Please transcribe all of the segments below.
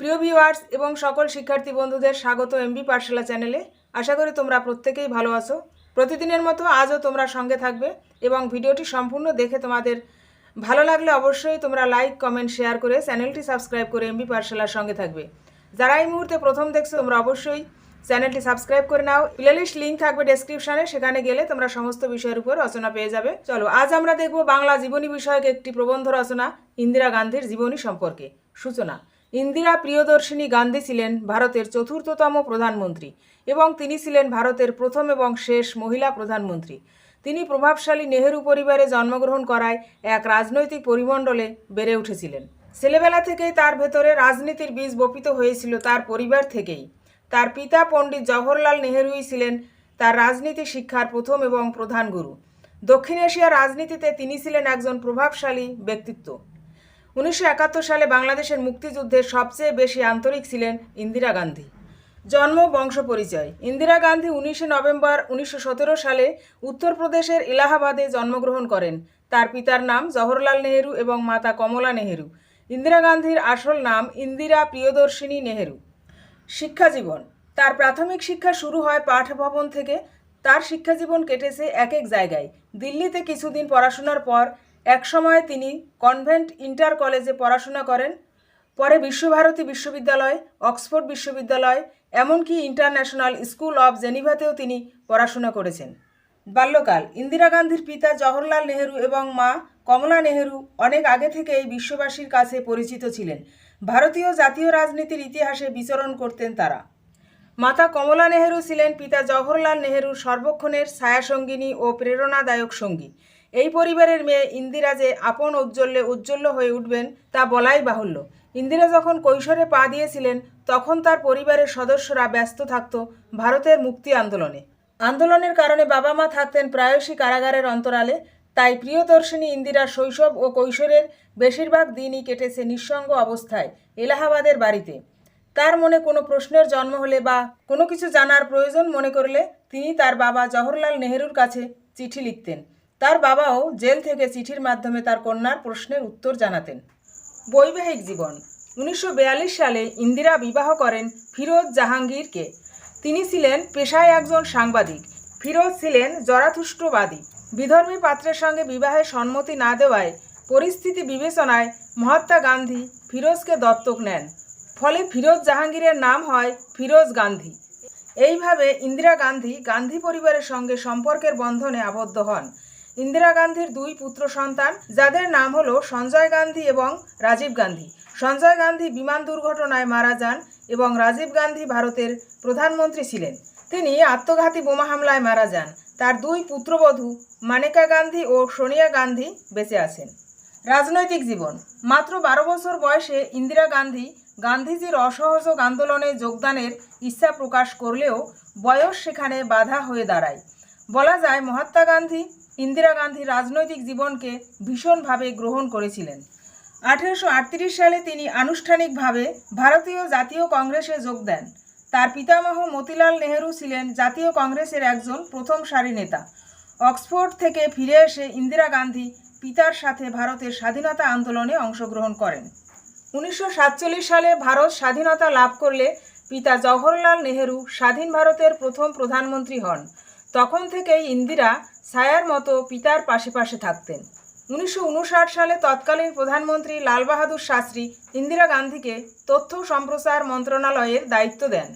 প্রিয় ভিউয়ার্স এবং সকল শিক্ষার্থী বন্ধুদের স্বাগত এমবি পাঠশালা চ্যানেলে আশা করি তোমরা প্রত্যেকেই ভালো আছো। প্রতিদিনের মতো আজও তোমরা সঙ্গে থাকবে এবং ভিডিওটি সম্পূর্ণ দেখে তোমাদের ভালো লাগলে অবশ্যই তোমরা লাইক কমেন্ট শেয়ার করে চ্যানেলটি সাবস্ক্রাইব করে এমবি পাঠশালার সঙ্গে থাকবে। যারা এই মুহূর্তে প্রথম দেখছ, তোমরা অবশ্যই চ্যানেলটি সাবস্ক্রাইব করে নাও। প্লেলিস্ট লিঙ্ক থাকবে ডেসক্রিপশানে সেখানে গেলে তোমরা সমস্ত বিষয়ের উপর রচনা পেয়ে যাবে। চলো, আজ আমরা দেখব বাংলা জীবনী বিষয়ক একটি প্রবন্ধ রচনা, ইন্দিরা গান্ধীর জীবনী সম্পর্কে। সূচনা। ইন্দিরা প্রিয়দর্শিনী গান্ধী ছিলেন ভারতের চতুর্থতম প্রধানমন্ত্রী এবং তিনি ছিলেন ভারতের প্রথম এবং শেষ মহিলা প্রধানমন্ত্রী। তিনি প্রভাবশালী নেহেরু পরিবারে জন্মগ্রহণ করায় এক রাজনৈতিক পরিমণ্ডলে বেড়ে উঠেছিলেন। ছেলেবেলা থেকেই তার ভেতরে রাজনীতির বীজ বপিত হয়েছিল তার পরিবার থেকেই। তার পিতা পণ্ডিত জওহরলাল নেহেরুই ছিলেন তার রাজনীতি শিক্ষার প্রথম এবং প্রধান গুরু। দক্ষিণ এশিয়ার রাজনীতিতে তিনি ছিলেন একজন প্রভাবশালী ব্যক্তিত্ব। উনিশশো একাত্তর সালে বাংলাদেশের মুক্তিযুদ্ধে সবচেয়ে বেশি আন্তরিক ছিলেন ইন্দিরা গান্ধী। জন্ম, বংশ পরিচয়। ইন্দিরা গান্ধী উনিশে নভেম্বর উনিশশো সতেরো সালে উত্তরপ্রদেশের এলাহাবাদে জন্মগ্রহণ করেন। তার পিতার নাম জওহরলাল নেহেরু এবং মাতা কমলা নেহেরু। ইন্দিরা গান্ধীর আসল নাম ইন্দিরা প্রিয়দর্শিনী নেহেরু। শিক্ষা জীবন। তার প্রাথমিক শিক্ষা শুরু হয় পাঠভবন থেকে। তার শিক্ষা জীবন কেটেছে এক এক জায়গায়। দিল্লিতে কিছুদিন পড়াশোনার পর একসময় তিনি কনভেন্ট ইন্টার কলেজে পড়াশোনা করেন, পরে বিশ্বভারতী বিশ্ববিদ্যালয়, অক্সফোর্ড বিশ্ববিদ্যালয়, এমনকি ইন্টারন্যাশনাল স্কুল অব জেনিভাতেও তিনি পড়াশোনা করেছেন। বাল্যকাল, ইন্দিরা গান্ধীর পিতা জওহরলাল নেহেরু এবং মা কমলা নেহেরু অনেক আগে থেকেই বিশ্ববাসীর কাছে পরিচিত ছিলেন। ভারতীয় জাতীয় রাজনীতির ইতিহাসে বিচরণ করতেন তারা। মাতা কমলা নেহেরু ছিলেন পিতা জওহরলাল নেহেরুর সর্বক্ষণের ছায়াসঙ্গিনী ও প্রেরণাদায়ক সঙ্গী। এই পরিবারের মেয়ে ইন্দিরা যে আপন ঔজ্জ্বল্যে উজ্জ্বল হয়ে উঠবেন তা বলাই বাহুল্য। ইন্দিরা যখন কৈশোরে পা দিয়েছিলেন, তখন তার পরিবারের সদস্যরা ব্যস্ত থাকত ভারতের মুক্তি আন্দোলনে। আন্দোলনের কারণে বাবা মা থাকতেন প্রায়শই কারাগারের অন্তরালে, তাই প্রিয়দর্শিনী ইন্দিরার শৈশব ও কৈশোরের বেশিরভাগ দিনই কেটেছে নিঃসঙ্গ অবস্থায় এলাহাবাদের বাড়িতে। তার মনে কোনো প্রশ্নের জন্ম হলে বা কোনো কিছু জানার প্রয়োজন মনে করলে তিনি তার বাবা জওহরলাল নেহরুর কাছে চিঠি লিখতেন। তার বাবাও জেল থেকে চিঠির মাধ্যমে তার কন্যার প্রশ্নের উত্তর জানাতেন। বৈবাহিক জীবন। উনিশশো বিয়াল্লিশ সালে ইন্দিরা বিবাহ করেন ফিরোজ জাহাঙ্গীরকে। তিনি ছিলেন পেশায় একজন সাংবাদিক। ফিরোজ ছিলেন জরাথুষ্টবাদী বিধর্মী পাত্রের সঙ্গে বিবাহের সম্মতি না দেওয়ায় পরিস্থিতি বিবেচনায় মহাত্মা গান্ধী ফিরোজকে দত্তক নেন। ফলে ফিরোজ জাহাঙ্গীরের নাম হয় ফিরোজ গান্ধী। এইভাবে ইন্দিরা গান্ধী গান্ধী পরিবারের সঙ্গে সম্পর্কের বন্ধনে আবদ্ধ হন। ইন্দিরা গান্ধীর দুই পুত্র সন্তান, যাদের নাম হলো সঞ্জয় গান্ধী এবং রাজীব গান্ধী। সঞ্জয় গান্ধী বিমান দুর্ঘটনায় মারা যান এবং রাজীব গান্ধী ভারতের প্রধানমন্ত্রী ছিলেন। তিনি আত্মঘাতী বোমা হামলায় মারা যান। তার দুই পুত্রবধূ মানেকা গান্ধী ও সোনিয়া গান্ধী বেঁচে আছেন। রাজনৈতিক জীবন। মাত্র বারো বছর বয়সে ইন্দিরা গান্ধী গান্ধীজির অসহযোগ আন্দোলনে যোগদানের ইচ্ছা প্রকাশ করলেও বয়স সেখানে বাধা হয়ে দাঁড়ায়। বলা যায় মহাত্মা গান্ধী ইন্দিরা গান্ধী রাজনৈতিক জীবনকে ভীষণভাবে গ্রহণ করেছিলেন। আঠেরোশো সালে তিনি আনুষ্ঠানিকভাবে ভারতীয় জাতীয় কংগ্রেসে যোগ দেন। তার পিতামহ মতিলাল নেহেরু ছিলেন জাতীয় কংগ্রেসের একজন প্রথম সারি নেতা। অক্সফোর্ড থেকে ফিরে এসে ইন্দিরা গান্ধী পিতার সাথে ভারতের স্বাধীনতা আন্দোলনে অংশগ্রহণ করেন। উনিশশো সাতচল্লিশ সালে ভারত স্বাধীনতা লাভ করলে পিতা জওহরলাল নেহেরু স্বাধীন ভারতের প্রথম প্রধানমন্ত্রী হন। তখন থেকেই ইন্দিরা ছায়ার মতো পিতার পাশে পাশে থাকতেন। উনিশশো উনষাট সালে তৎকালীন প্রধানমন্ত্রী লাল বাহাদুর শাস্ত্রী ইন্দিরা গান্ধীকে তথ্য সম্প্রচার মন্ত্রণালয়ের দায়িত্ব দেন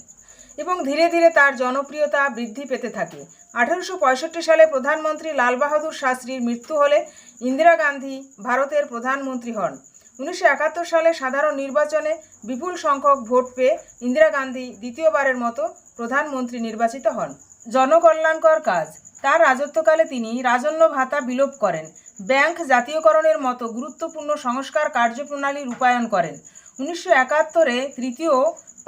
এবং ধীরে ধীরে তার জনপ্রিয়তা বৃদ্ধি পেতে থাকে। আঠারোশো পঁয়ষট্টি সালে প্রধানমন্ত্রী লাল বাহাদুর শাস্ত্রীর মৃত্যু হলে ইন্দিরা গান্ধী ভারতের প্রধানমন্ত্রী হন। উনিশশো একাত্তর সালে সাধারণ নির্বাচনে বিপুল সংখ্যক ভোট পেয়ে ইন্দিরা গান্ধী দ্বিতীয়বারের মতো প্রধানমন্ত্রী নির্বাচিত হন। জনকল্যাণকর কাজ। তার রাজত্বকালে তিনি রাজন্য ভাতা বিলোপ করেন। ব্যাংক জাতীয়করণের মতো গুরুত্বপূর্ণ সংস্কার কার্যপ্রণালী রূপায়ণ করেন। উনিশশো একাত্তরে তৃতীয়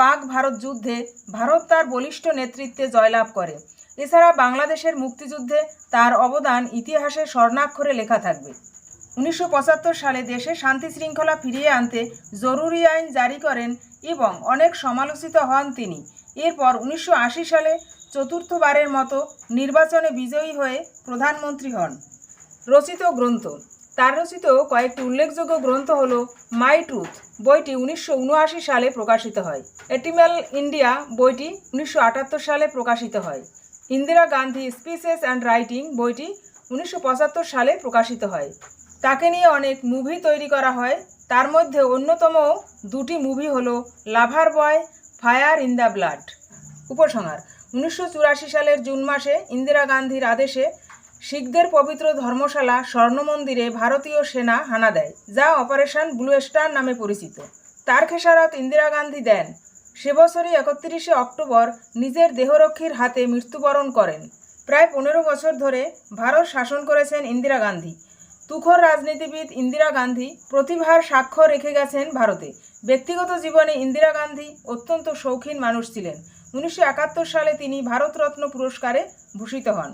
পাক ভারত যুদ্ধে ভারত তার বলিষ্ঠ নেতৃত্বে জয়লাভ করে। এছাড়া বাংলাদেশের মুক্তিযুদ্ধে তার অবদান ইতিহাসে স্বর্ণাক্ষরে লেখা থাকবে। উনিশশো পঁচাত্তর সালে দেশে শান্তি শৃঙ্খলা ফিরিয়ে আনতে জরুরি আইন জারি করেন এবং অনেক সমালোচিত হন তিনি। এরপর উনিশশো আশি সালে চতুর্থবারের মতো নির্বাচনে বিজয়ী হয়ে প্রধানমন্ত্রী হন। রচিত গ্রন্থ। তার রচিত কয়েকটি উল্লেখযোগ্য গ্রন্থ হল মাই ট্রুথ, বইটি উনিশশো উনআশি সালে প্রকাশিত হয়। এটিমেল ইন্ডিয়া, বইটি উনিশশো আটাত্তর সালে প্রকাশিত হয়। Indira Gandhi speeches and writing, বইটি উনিশশো পঁচাত্তর সালে প্রকাশিত হয়। তাকে নিয়ে অনেক মুভি তৈরি করা হয়। তার মধ্যে অন্যতম দুটি মুভি হলো lover boy, fire in the blood. উপসংহার উনিশশো চুরাশি সালের জুন মাসে ইন্দিরা গান্ধীর আদেশে শিখদের পবিত্র ধর্মশালা স্বর্ণ মন্দিরে ভারতীয় সেনা হানা দেয়, যা অপারেশন ব্লু স্টার নামে পরিচিত। তার খেসারত ইন্দিরা গান্ধী দেন। সে বছরই একত্রিশে অক্টোবর নিজের দেহরক্ষীর হাতে মৃত্যুবরণ করেন। প্রায় পনেরো বছর ধরে ভারত শাসন করেছেন ইন্দিরা গান্ধী। তুখর রাজনীতিবিদ ইন্দিরা গান্ধী প্রতিভার স্বাক্ষর রেখে গেছেন ভারতে। ব্যক্তিগত জীবনে ইন্দিরা গান্ধী অত্যন্ত শৌখিন মানুষ ছিলেন। উনিশশো একাত্তর সালে তিনি ভারতরত্ন পুরস্কারে ভূষিত হন।